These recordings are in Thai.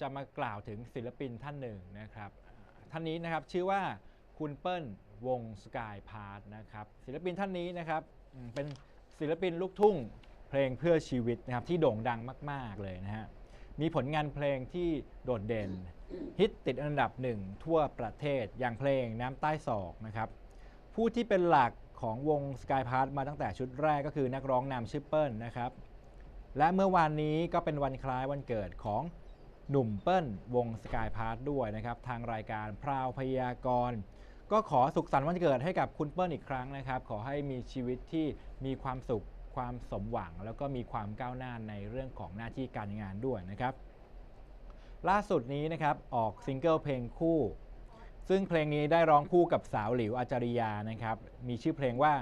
จะมากล่าวถึงศิลปินท่านหนึ่งนะครับ ท่านนี้นะครับชื่อว่าคุณเปิ้ลวงสกายพาร์ทนะครับศิลปินท่านนี้นะครับเป็นศิลปินลูกทุ่งเพลงเพื่อชีวิตนะครับที่โด่งดังมาก ๆเลยนะฮะมีผลงานเพลงที่โดดเด่น ฮิตติดอันดับหนึ่งทั่วประเทศอย่างเพลงน้ำใต้ศอกนะครับผู้ที่เป็นหลักของวง Sky p a s s มาตั้งแต่ชุดแรกก็คือนักร้องนำชื่อเปิ้ลนะครับและเมื่อวานนี้ก็เป็นวันคล้ายวันเกิดของ หนุ่มเปิ้ลวง Sky p a s s ด้วยนะครับ ทางรายการพราวพยากร ก็ขอสุขสันต์วันเกิดให้กับคุณเปิ้ลอีกครั้งนะครับ ขอให้มีชีวิตที่มีความสุขความสมหวัง แล้วก็มีความก้าวหน้าในเรื่องของหน้าที่การงานด้วยนะครับ ล่าสุดนี้นะครับออกซิงเกิลเพลงคู่ ซึ่งเพลงนี้ได้ร้องคู่กับสาวหลิวอาจาริยานะครับ มีชื่อเพลงว่า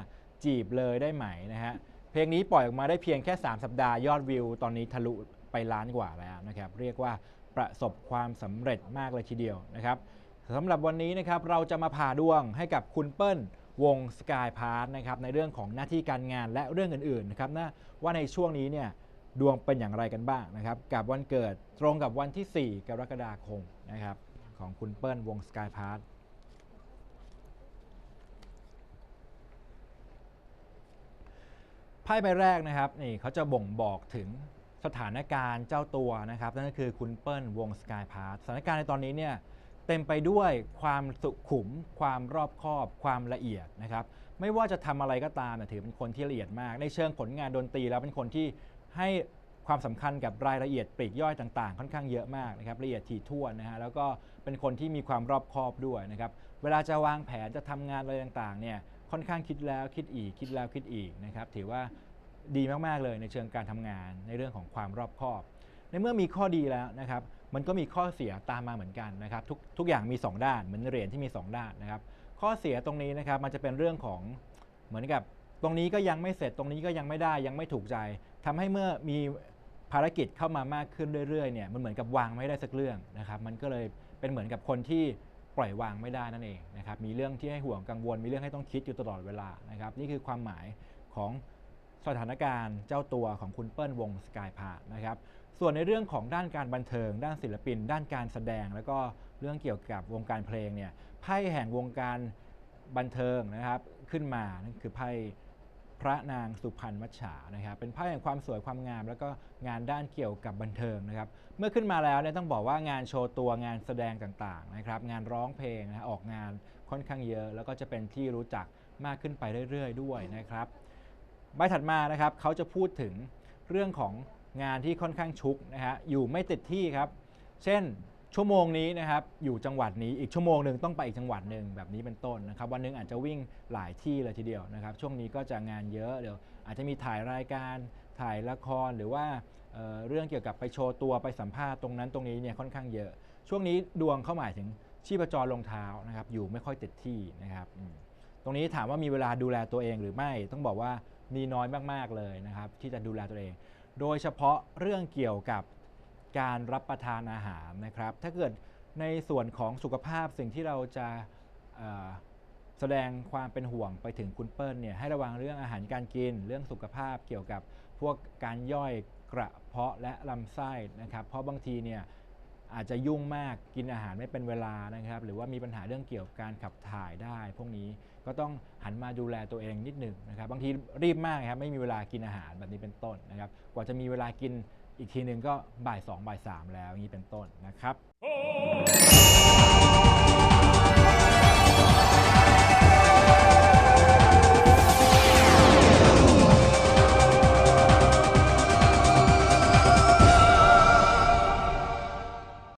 จีบเลยได้ไหมนะฮะเพลงนี้ปล่อยออกมาได้เพียงแค่ 3 สัปดาห์ยอดวิว ตอนนี้ทะลุ ไปล้านกว่าแล้วนะครับ เรียกว่าประสบความสำเร็จมากเลยทีเดียวนะครับสำหรับวันนี้นะครับเราจะมาผ่าดวงให้กับคุณเปิ้ลวงสกายพาร์ทนะครับในเรื่องของหน้าที่การงานและเรื่องอื่นๆนะครับนะว่าในช่วงนี้เนี่ยดวงเป็นอย่างไรกันบ้างนะครับ กับวันเกิดตรงกับวันที่ 4 กรกฎาคมนะครับ ของคุณเปิ้ลวงสกายพาร์ทไพ่ใบแรกนะครับนี่เขาจะบ่งบอกถึง สถานการณ์เจ้าตัวนะครับนั่นก็คือคุณเปิ้ลวงสกายพาร์ทสถานการณ์ในตอนนี้เนี่ยเต็มไปด้วยความสุขุม ความรอบคอบ ความละเอียดนะครับไม่ว่าจะทำอะไรก็ตามเนี่ยถือเป็นคนที่ละเอียดมาก ในเชิงผลงานดนตรีแล้วเป็นคนที่ให้ความสำคัญกับรายละเอียดปลีกย่อยต่างๆ ค่อนข้างเยอะมากนะครับละเอียดถี่ถ้วนนะฮะแล้วก็เป็นคนที่มีความรอบคอบด้วยนะครับเวลาจะวางแผนจะทำงานอะไรต่างๆเนี่ยค่อนข้างคิดแล้วคิดอีกคิดแล้วคิดอีกนะครับถือว่า ดีมาก ๆ เลยในเชิงการทำงานในเรื่องของความรอบคอบ ในเมื่อมีข้อดีแล้วนะครับมันก็มีข้อเสียตามมาเหมือนกันนะครับทุกทุกอย่างมี 2 ด้านเหมือนเหรียญที่มี 2 ด้านนะครับข้อเสียตรงนี้นะครับมันจะเป็นเรื่องของเหมือนกับตรงนี้ก็ยังไม่เสร็จตรงนี้ก็ยังไม่ได้ยังไม่ถูกใจทำให้เมื่อมีภารกิจเข้ามามากขึ้นเรื่อยๆเนี่ยมันเหมือนกับวางไม่ได้สักเรื่องนะครับมันก็เลยเป็นเหมือนกับคนที่ปล่อยวางไม่ได้นั่นเองนะครับมีเรื่องที่ให้ห่วงกังวล มีเรื่องให้ต้องคิดอยู่ตลอดเวลานะครับนี่คือความหมายของ สถานการณ์เจ้าตัวของคุณเปิ้ลวงสกายพานะครับ ส่วนในเรื่องของด้านการบันเทิง ด้านศิลปิน ด้านการแสดง แล้วก็เรื่องเกี่ยวกับวงการเพลงเนี่ยไพ่แห่งวงการบันเทิงนะครับขึ้นมานั่นคือไพ่พระนางสุพรรณมัจฉานะครับเป็นไพ่แห่งความสวยความงาม แล้วก็งานด้านเกี่ยวกับบันเทิงนะครับเมื่อขึ้นมาแล้วเนี่ยต้องบอกว่างานโชว์ตัวงานแสดงต่างๆนะครับงานร้องเพลงนะฮะออกงานค่อนข้างเยอะ แล้วก็จะเป็นที่รู้จักมากขึ้นไปเรื่อย ๆ ด้วยนะครับ ใบถัดมานะครับเขาจะพูดถึงเรื่องของงานที่ค่อนข้างชุกนะฮะอยู่ไม่ติดที่ครับ เช่นชั่วโมงนี้นะครับอยู่จังหวัดนี้อีกชั่วโมงหนึ่งต้องไปอีกจังหวัดหนึ่งแบบนี้เป็นต้นนะครับวันหนึงอาจจะวิ่งหลายที่เลยทีเดียวนะครับ ช่วงนี้ก็จะงานเยอะเดี๋ยวอาจจะมีถ่ายรายการถ่ายละครหรือว่าเเรื่องเกี่ยวกับไปโชว์ตัวไปสัมภาษณ์ตรงนั้นตรงนี้เนี่ยค่อนข้างเยอะ ช่วงนี้ดวงเข้าหมายถึงชีพจรลงเท้านะครับอยู่ไม่ค่อยติดที่นะครับตรงนี้ถามว่ามีเวลาดูแลตัวเองหรือไม่ต้องบอกว่า มีน้อยมากๆเลยนะครับ ที่จะดูแลตัวเอง โดยเฉพาะเรื่องเกี่ยวกับการรับประทานอาหารนะครับ ถ้าเกิดในส่วนของสุขภาพสิ่งที่เราจะแสดงความเป็นห่วงไปถึงคุณเปิ้ลเนี่ยให้ระวังเรื่องอาหารการกิน เรื่องสุขภาพเกี่ยวกับพวกการย่อยกระเพาะและลำไส้นะครับ เพราะบางทีเนี่ย อาจจะยุ่งมากกินอาหารไม่เป็นเวลานะครับ หรือว่ามีปัญหาเรื่องเกี่ยวกับการขับถ่ายได้ พวกนี้ก็ต้องหันมาดูแลตัวเองนิดหนึ่งนะครับ บางทีรีบมากครับไม่มีเวลากินอาหารแบบนี้เป็นต้นนะครับ กว่าจะมีเวลากินอีกทีหนึ่งก็บ่าย2บ่าย3แล้วนี้เป็นต้นนะครับ